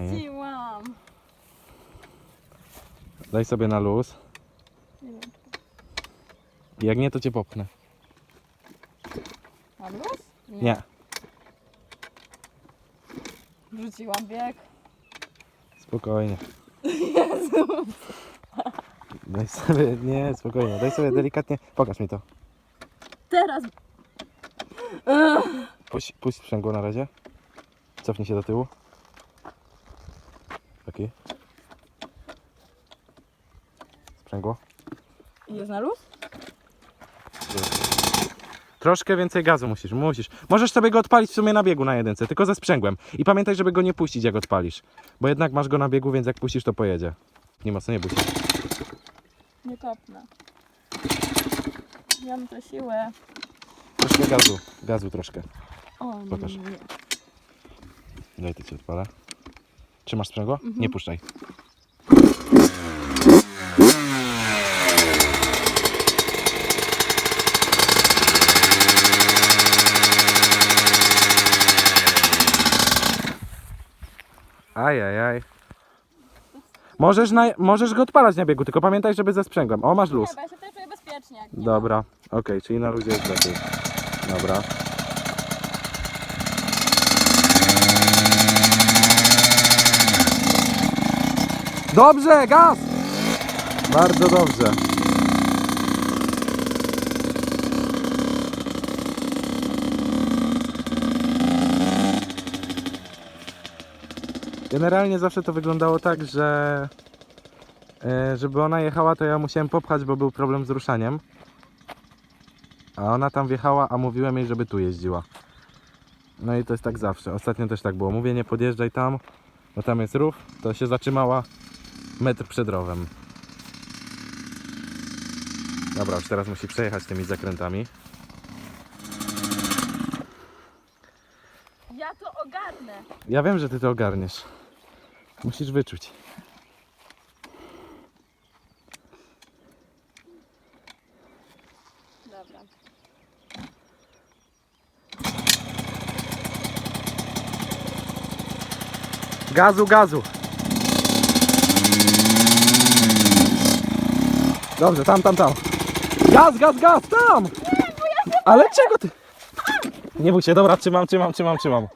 nie? Daj sobie na luz. Nie wiem. Jak nie, to cię popchnę. Na luz? Nie. Wrzuciłam bieg. Spokojnie. Jezu. Daj sobie, nie, spokojnie. Daj sobie delikatnie. Pokaż mi to. Teraz. Puść, puść sprzęgło na razie. Cofnij się do tyłu. Taki. Sprzęgło. Jest na luz? Troszkę więcej gazu musisz, musisz. Możesz sobie go odpalić w sumie na biegu na jedynce, tylko ze sprzęgłem. I pamiętaj, żeby go nie puścić jak odpalisz. Bo jednak masz go na biegu, więc jak puścisz to pojedzie. Nie mocno, nie bój się. Nie kopnę. Ja mam tę siłę. Troszkę gazu, gazu troszkę. O, Pokaż. nie. Daj, ty ci odpalę. Trzymasz sprzęgło? Nie puszczaj. Ajajaj. Możesz, na, możesz go odpalać na biegu, tylko pamiętaj, żeby ze sprzęgłem. O, masz luz. Ja się też czuję bezpiecznie. Jak nie Dobra, okej, czyli na luzie jest lepiej. Dobra. Dobrze, gaz! Bardzo dobrze. Generalnie zawsze to wyglądało tak, że e, żeby ona jechała, to ja musiałem popchać, bo był problem z ruszaniem. A ona tam wjechała, a mówiłem jej, żeby tu jeździła. No i to jest tak zawsze. Ostatnio też tak było. Mówię, nie podjeżdżaj tam, bo tam jest rów. To się zatrzymała metr przed rowem. Dobra, już teraz musi przejechać tymi zakrętami. Ja to ogarnę. Ja wiem, że ty to ogarniesz. Musisz wyczuć. Dobra. Gazu, gazu. Dobrze, tam, tam, tam. Gaz, gaz, gaz, tam! Ale czego ty? Nie bój się, dobra, trzymam, trzymam, trzymam, trzymam.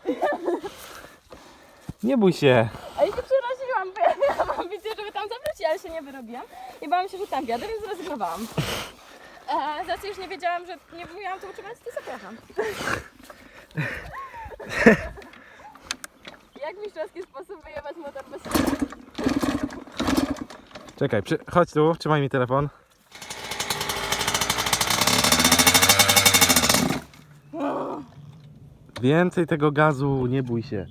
Nie bój się. A ja się przeraziłam, bo ja miałam ambicję, żeby tam zawrócić, ale się nie wyrobiłam. I bałam się, że tam wjadę, więc zrezygnowałam. A za co już nie wiedziałam, że nie miałam to utrzymać, to zapraszam. Jak w mistrzowski sposób wyjebać motor bez? Czekaj, przy... chodź tu, trzymaj mi telefon. Więcej tego gazu, nie bój się.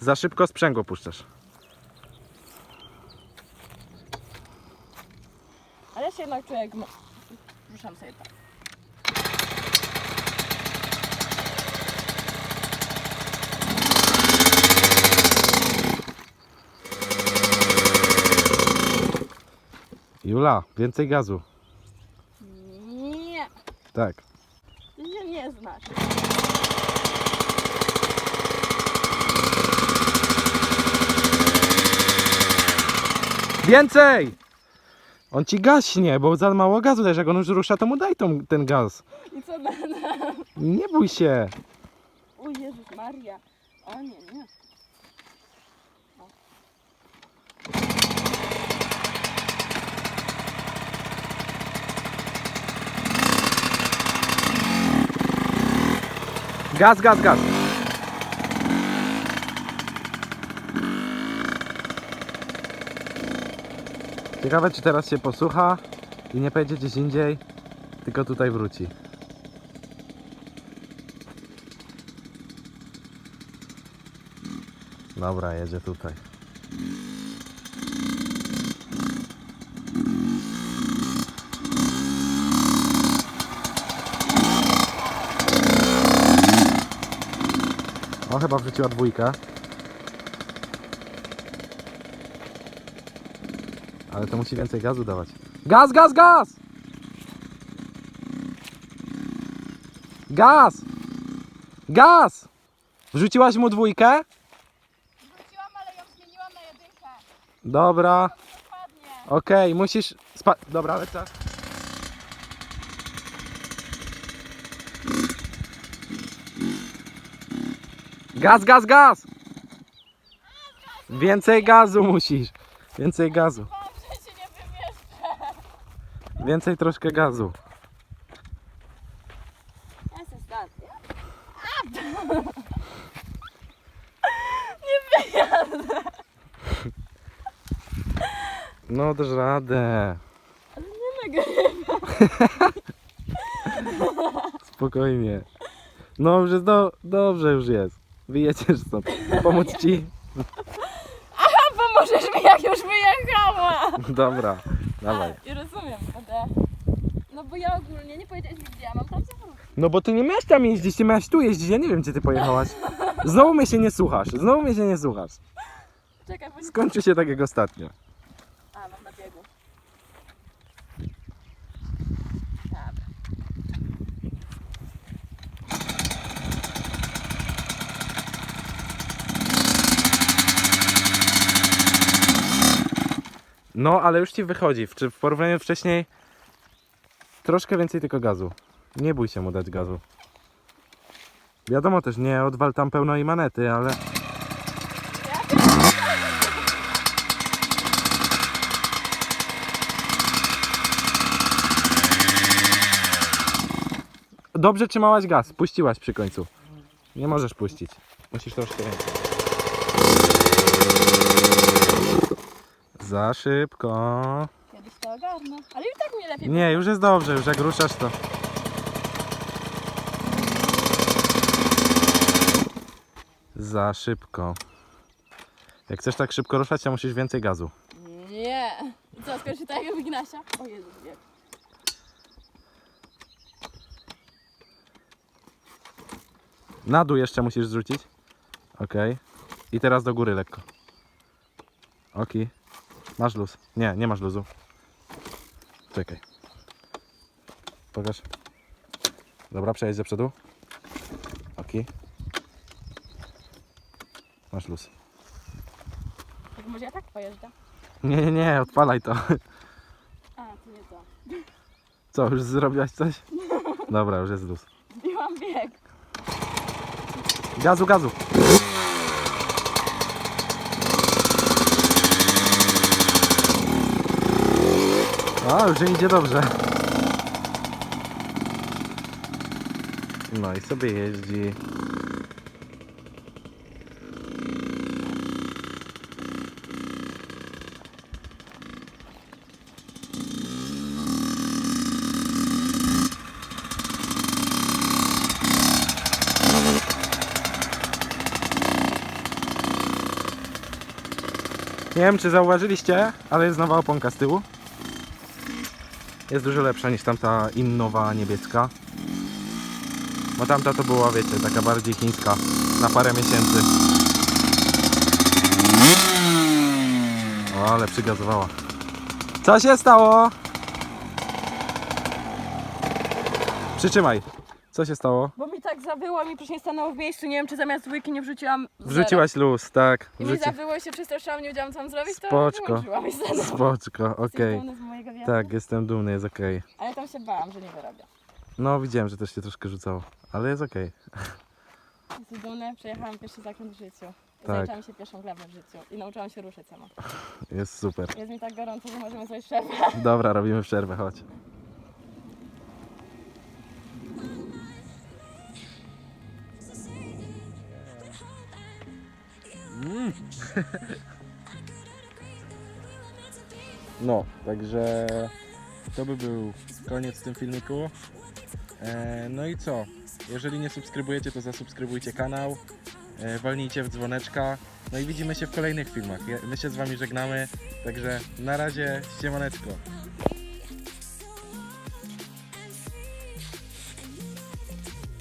Za szybko sprzęgło puszczasz. Ale się jednak mo- Ruszam sobie tak. Jula, więcej gazu. Nie, Tak. ty się nie znasz. Więcej! On ci gaśnie, bo za mało gazu dajesz. Jak on już rusza, to mu daj tą, ten gaz. I co będę? Nie bój się. O Jezus Maria. O nie, nie. Gaz, gaz, gaz. Ciekawe, czy teraz się posłucha i nie pojedzie gdzieś indziej, tylko tutaj wróci. Dobra, jedzie tutaj. O, chyba wrzuciła dwójkę. Ale to musi więcej gazu dawać. Gaz, gaz, gaz! Gaz! Gaz! Wrzuciłaś mu dwójkę? Wróciłam, ale ją zmieniłam na jedynkę. Dobra. Dokładnie. Okej, musisz. Spa- Dobra, lecę. Gaz, gaz, gaz! Więcej gazu musisz. Więcej gazu. Więcej troszkę gazu. Nie wyjadę. No dasz radę. Ale nie nagrywam. Spokojnie. No już jest do... dobrze już jest. Wyjedziesz stąd. Pomóc ci? A pomożesz mi, jak już wyjechała. Dobra, dawaj. A, I rozumiem, ale... No bo ja ogólnie nie powiedziałeś mi gdzie ja mam tam zawrócić. No bo ty nie miałeś tam jeździć, ty miałeś tu jeździć, ja nie wiem gdzie ty pojechałaś. Znowu mnie się nie słuchasz, znowu mnie się nie słuchasz. Czekaj, bo nie... Skończy się tak jak ostatnio. A, mam na biegu. Dobra. No, ale już ci wychodzi. W, w porównaniu wcześniej troszkę więcej tylko gazu. Nie bój się mu dać gazu. Wiadomo też, nie odwal tam pełno i manety, ale... Dobrze trzymałaś gaz, puściłaś przy końcu. Nie możesz puścić. Musisz troszkę więcej. Za szybko. Kiedyś to ogarnę. Ale już tak mnie lepiej Nie, już jest dobrze, już jak ruszasz to. Za szybko. Jak chcesz tak szybko ruszać, to musisz więcej gazu. Nie. I co, się tak jak Ignasia? O Jezu, nie. Na dół jeszcze musisz zrzucić. Ok. I teraz do góry lekko. Ok. Masz luz. Nie, nie masz luzu. Czekaj. Pokaż. Dobra, przejdź do przodu. Ok. Masz luz. Tak może ja tak pojeżdżę? Nie, nie, nie, odpalaj to. A, to nie to. Co, już zrobiłaś coś? Dobra, już jest luz. Zbiłam bieg. Gazu, gazu. A, już idzie dobrze. No i sobie jeździ. Nie wiem czy zauważyliście, ale jest nowa oponka z tyłu. Jest dużo lepsza niż tamta innowa niebieska. Bo tamta to była, wiecie, taka bardziej chińska na parę miesięcy. O, ale przygazowała. Co się stało? Przytrzymaj. Co się stało? Bo mi tak zawyło, mi proszę nie stanęło w miejscu. Nie wiem, czy zamiast dwójki nie wrzuciłam zera. Wrzuciłaś luz, tak. I mi Wrzuci... zawyło się przestraszyłam, nie wiedziałam co mam zrobić, to Spoczko. wyłączyłam i. Spoczko, okej. Jesteś dumny z mojego? Tak, jestem dumny, jest okej. Ale tam się bałam, że nie wyrobię. No, widziałem, że też się troszkę rzucało, ale jest okej. Jesteś dumny? Przejechałam pierwszy zakręt w życiu. Tak. Się pierwszą glebę w życiu i nauczyłam się ruszyć sama. Jest super. Jest mi tak gorąco, że możemy sobie przerwę. Dobra, robimy przerwę, chodź. Mm. No, także to by był koniec w tym filmiku. E, no i co? Jeżeli nie subskrybujecie, to zasubskrybujcie kanał. E, walnijcie w dzwoneczka. No i widzimy się w kolejnych filmach. My się z Wami żegnamy. Także na razie, ściemaneczko.